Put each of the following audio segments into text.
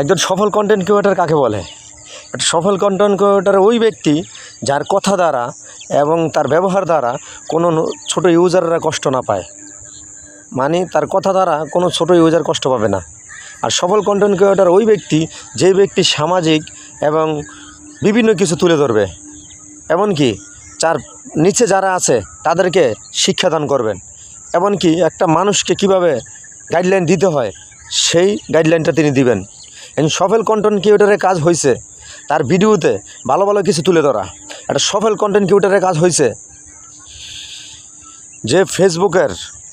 একজন সফল content creator কাকে বলে? একটা সফল কন্টেন্ট ক্রিয়েটার ওই ব্যক্তি যার কথা দ্বারা এবং তার ব্যবহার দ্বারা কোনো ছোট ইউজাররা কষ্ট না পায়। মানে তার কথা দ্বারা কোনো ছোট ইউজার কষ্ট পাবে না। আর সফল কন্টেন্ট ক্রিয়েটার ওই ব্যক্তি যে ব্যক্তি সামাজিক এবং বিভিন্ন কিছু তুলে ধরবে। এমনকি যার নিচে যারা আছে তাদেরকে শিক্ষাদান করবেন। এমনকি একটা মানুষকে কীভাবে গাইডলাইন দিতে হয়, সেই গাইডলাইনটা তিনি দিবেন। একজন সফল কন্টেন্ট ক্রিয়েটারের কাজ হয়েছে তার ভিডিওতে ভালো ভালো কিছু তুলে ধরা। একটা সফল কন্টেন্ট ক্রিয়েটারের কাজ হয়েছে যে ফেসবুকের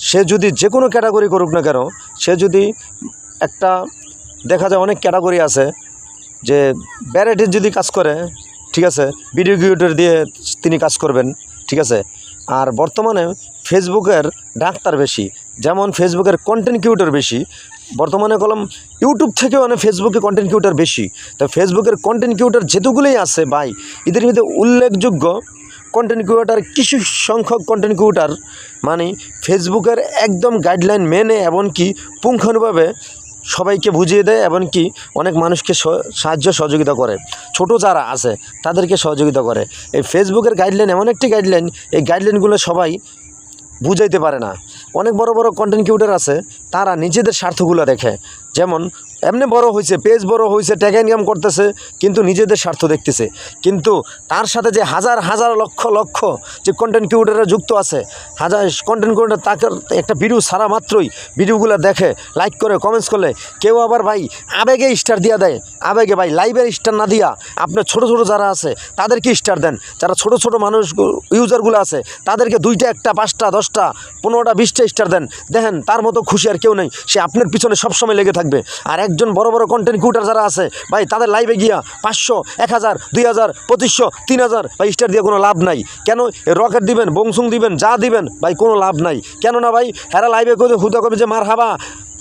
সে যদি যে কোনো ক্যাটাগরি করুক না কেন, সে যদি একটা দেখা যায় অনেক ক্যাটাগরি আছে যে ব্যারাইটির যদি কাজ করে, ঠিক আছে ভিডিও ক্রিয়েটর দিয়ে তিনি কাজ করবেন, ঠিক আছে। আর বর্তমানে ফেসবুকের ডাক্তার বেশি, যেমন ফেসবুকের কন্টেন্ট ক্রিয়েটর বেশি বর্তমানে কলম ইউটিউব থেকেও মানে ফেসবুকে কন্টেন্ট ক্রিয়েটর বেশি। তো ফেসবুকের কন্টেন্ট ক্রিয়েটর যেতগুলোই আছে, ভাই, এদের মধ্যে উল্লেখযোগ্য কন্টেন্ট ক্রিয়েটার কিছু সংখ্যক কন্টেন্ট ক্রিয়েটার মানে ফেসবুকের একদম গাইডলাইন মেনে এমনকি পুঙ্খানুভাবে সবাইকে বুঝিয়ে দেয়, এমনকি অনেক মানুষকে সাহায্য সহযোগিতা করে। ছোট যারা আছে, তাদেরকে সহযোগিতা করে। এই ফেসবুকের গাইডলাইন এমন একটি গাইডলাইন এই গাইডলাইনগুলো সবাই বুঝাইতে পারে না। অনেক বড় বড় কন্টেন্ট ক্রিয়েটার আছে তারা নিজেদের স্বার্থগুলো দেখে। যেমন, এমনি বড় হয়েছে পেজ বড় হয়েছে টাকা ইনকাম করতেছে, কিন্তু নিজেদের স্বার্থ দেখতেছে। কিন্তু তার সাথে যে হাজার হাজার লক্ষ লক্ষ যে কন্টেন্ট ক্রিয়েটাররা যুক্ত আছে, হাজার কন্টেন্ট ক্রিয়েটার তাকে একটা ভিডিও সারা মাত্রই ভিডিওগুলো দেখে লাইক করে কমেন্টস করলে, কেউ আবার ভাই আবেগে স্টার দিয়া দেয়। আবেগে ভাই লাইভের স্টার না দিয়া আপনার ছোট ছোট যারা আছে, তাদেরকে স্টার দেন। যারা ছোট ছোট মানুষ ইউজারগুলো আছে, তাদেরকে দুইটা, একটা, পাঁচটা, দশটা, পনেরোটা, বিশটা স্টার দেন। দেখেন, তার মতো খুশি আর কেউ নেই। সে আপনার পিছনে সবসময় লেগে থাকবে। আর একজন বড় বড় কন্টেন্ট ক্রিয়েটার যারা আছে, ভাই, তাদের লাইভে গিয়া পাঁচশো, এক হাজার, দুই হাজার, পঁচিশশো, তিন হাজার, ভাই স্টার দিয়ে কোনো লাভ নাই। কেন? রকেট দিবেন বংশুং দিবেন, যা দিবেন, ভাই, কোনো লাভ নাই। কেন না ভাই হেরা লাইভে করে হুদা করবে যে, মার হাবা,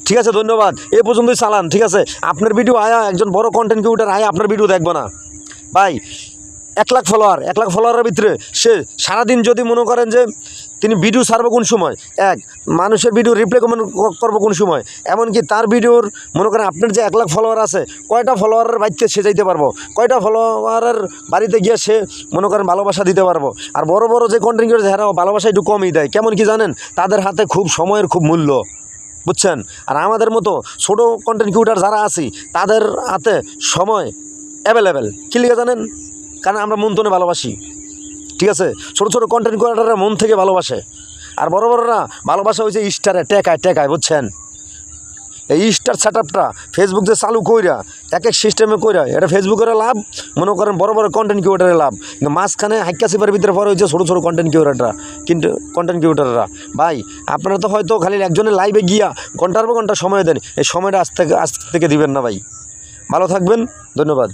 ঠিক আছে, ধন্যবাদ, এ পর্যন্তই চালান, ঠিক আছে? আপনার ভিডিও আয়া, একজন বড় কন্টেন্ট ক্রিয়েটার আয়া, আপনার ভিডিও দেখব না। ভাই, এক লাখ ফলোয়ার এক লাখ ফলোয়ারের ভিতরে সে সারাদিন যদি মনে করেন যে তিনি ভিডিও ছাড়বো কোন সময়? এক, মানুষের ভিডিও রিপ্লাই কমেন্ট করব কোন সময়? এমনকি তার ভিডিওর, মনে করেন আপনার যে এক লাখ ফলোয়ার আছে, কয়টা ফলোয়ারের বাড়িতে সে যাইতে পারব? কয়টা ফলোয়ারের বাড়িতে গিয়ে সে, মনে করেন ভালোবাসা দিতে পারব? আর বড় বড় যে কন্টেন্ট ক্রিয়েটার হেরাও ভালোবাসা একটু কমই দেয়। কেমন কি জানেন? তাদের হাতে খুব সময়ের খুব মূল্য। বুঝছেন? আর আমাদের মতো ছোটো কন্টেন্ট ক্রিয়েটার যারা আছি, তাদের হাতে সময় অ্যাভেলেবেল কী লিখে জানেন? কারণ আমরা মন তনে ভালোবাসি। ঠিক আছে? ছোটো ছোটো কন্টেন্ট ক্রিয়েটাররা মন থেকে ভালোবাসে। আর বড় বড়রা ভালোবাসা হয়েছে স্টারে টেকায় টেকায়, বুঝছেন? এই স্টার সেট আপটা ফেসবুক যে চালু কইরা, এক এক সিস্টেমে কইরা, এটা ফেসবুকের লাভ, মনে করেন বড় বড় কন্টেন্ট ক্রিয়েটারের লাভ। মাঝখানে হাইকা সিপার ভিতরে পরে হয়েছে ছোটো ছোটো কন্টেন্ট ক্রিয়েটাররা কিন্তু কন্টেন্ট ক্রিয়েটাররা ভাই, আপনারা তো হয়তো খালি একজনের লাইভে গিয়া ঘণ্টার পর ঘণ্টা সময় দেন, এই সময়টা আজ থেকে আজ থেকে দিবেন না ভাই। ভালো থাকবেন, ধন্যবাদ।